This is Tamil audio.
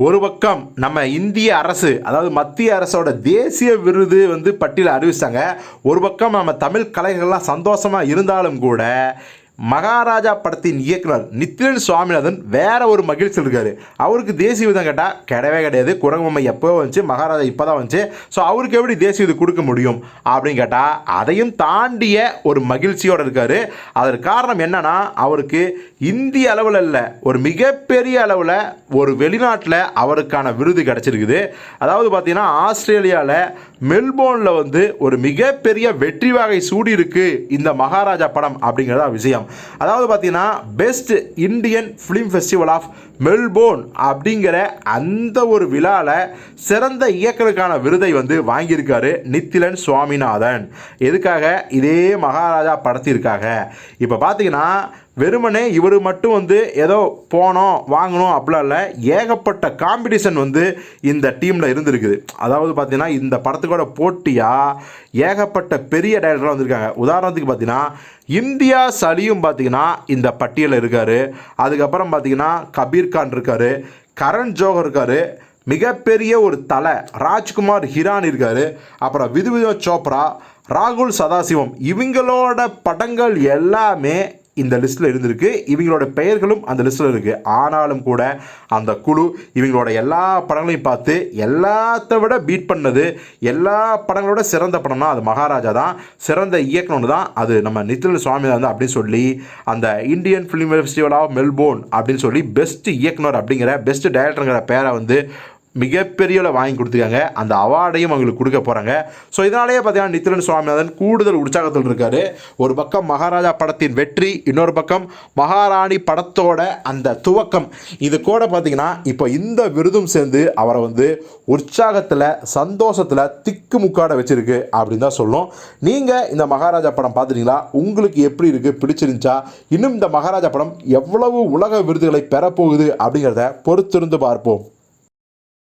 ஒரு பக்கம் நம்ம இந்திய அரசு அதாவது மத்திய அரசோட தேசிய விருது வந்து பட்டியல அறிவிச்சாங்க. ஒரு பக்கம் நம்ம தமிழ் கலைஞர்கள்லாம் சந்தோஷமாக இருந்தாலும் கூட மகாராஜா படத்தின் இயக்குனர் நித்யன் சுவாமிநாதன் வேற ஒரு மகிழ்ச்சியில் இருக்காரு. அவருக்கு தேசிய விதம் கேட்டால் கிடையவே கிடையாது. குரங்குமம்மை எப்போ வந்துச்சு? மகாராஜா இப்போ தான் வந்துச்சு. ஸோ அவருக்கு எப்படி தேசிய விதம் கொடுக்க முடியும் அப்படின்னு கேட்டால் அதையும் தாண்டிய ஒரு மகிழ்ச்சியோடு இருக்கார். அதற்கு காரணம் என்னன்னா அவருக்கு இந்திய அளவில் இல்லை ஒரு மிகப்பெரிய அளவில் ஒரு வெளிநாட்டில் அவருக்கான விருது கிடச்சிருக்குது. அதாவது பார்த்தீங்கன்னா ஆஸ்திரேலியாவில் மெல்போர்னில் வந்து ஒரு மிகப்பெரிய வெற்றி வகை சூடி இருக்கு இந்த மகாராஜா படம் அப்படிங்கிறதா விஷயம். அதாவது பார்த்தீங்கன்னா best Indian film festival of Melbourne அப்படிங்கிற அந்த ஒரு விழாவில் சிறந்த இயக்குனருக்கான விருதை வந்து வாங்கியிருக்காரு நித்திலன் சுவாமிநாதன். எதுக்காக? இதே மகாராஜா படத்திற்காக. இப்போ பார்த்தீங்கன்னா வெறுமனே இவர் மட்டும் வந்து ஏதோ போனோம் வாங்கணும் அப்படிலாம் இல்லை ஏகப்பட்ட காம்படிஷன் வந்து இந்த டீமில் இருந்திருக்குது. அதாவது பார்த்தீங்கன்னா இந்த படத்துக்கோட போட்டியாக ஏகப்பட்ட பெரிய டைரக்டர்லாம் வந்திருக்காங்க. உதாரணத்துக்கு பார்த்தீங்கன்னா இந்தியா சலியும் பார்த்தீங்கன்னா இந்த பட்டியலில் இருக்கார். அதுக்கப்புறம் பார்த்தீங்கன்னா கபீர் கான் இருக்கார். கரண் ஜோஹர் இருக்கார். மிகப்பெரிய ஒரு தலை ராஜ்குமார் ஹிரான் இருக்கார். அப்புறம் விதுவிதோ சோப்ரா ராகுல் சதாசிவம் இவங்களோட படங்கள் எல்லாமே இந்த லிஸ்ட்டில் இருந்திருக்கு. இவங்களோட பெயர்களும் அந்த லிஸ்ட்டில் இருக்குது ஆனாலும் கூட அந்த குழு இவங்களோட எல்லா படங்களையும் பார்த்து எல்லாத்த விட பீட் பண்ணது எல்லா படங்களோட சிறந்த படம்னா அது மகாராஜா தான். சிறந்த இயக்கணும்னு தான் அது நம்ம நித்தின் சுவாமி தான் அப்படின்னு சொல்லி அந்த Indian film festival of Melbourne அப்படின்னு சொல்லி பெஸ்ட் இயக்குனர் அப்படிங்கிற பெஸ்ட் டைரக்டருங்கிற பேரை வந்து மிகப்பெரிய வாங்கி கொடுத்துருக்காங்க. அந்த அவார்டையும் அவங்களுக்கு கொடுக்க போகிறாங்க ஸோ இதனாலேயே பார்த்தீங்கன்னா நித்திலன் சுவாமிநாதன் கூடுதல் உற்சாகத்தில் இருக்கார். ஒரு பக்கம் மகாராஜா படத்தின் வெற்றி இன்னொரு பக்கம் மகாராணி படத்தோட அந்த துவக்கம். இது கூட பார்த்தீங்கன்னா இப்போ இந்த விருதும் சேர்ந்து அவரை வந்து உற்சாகத்தில் சந்தோஷத்தில் திக்கு முக்காட வச்சுருக்கு அப்படின்னு தான் சொல்லும் நீங்கள் இந்த மகாராஜா படம் பார்த்துட்டீங்களா உங்களுக்கு எப்படி இருக்குது பிடிச்சிருந்துச்சா? இன்னும் இந்த மகாராஜா படம் எவ்வளவு உலக விருதுகளை பெறப்போகுது அப்படிங்கிறத பொறுத்திருந்து பார்ப்போம்.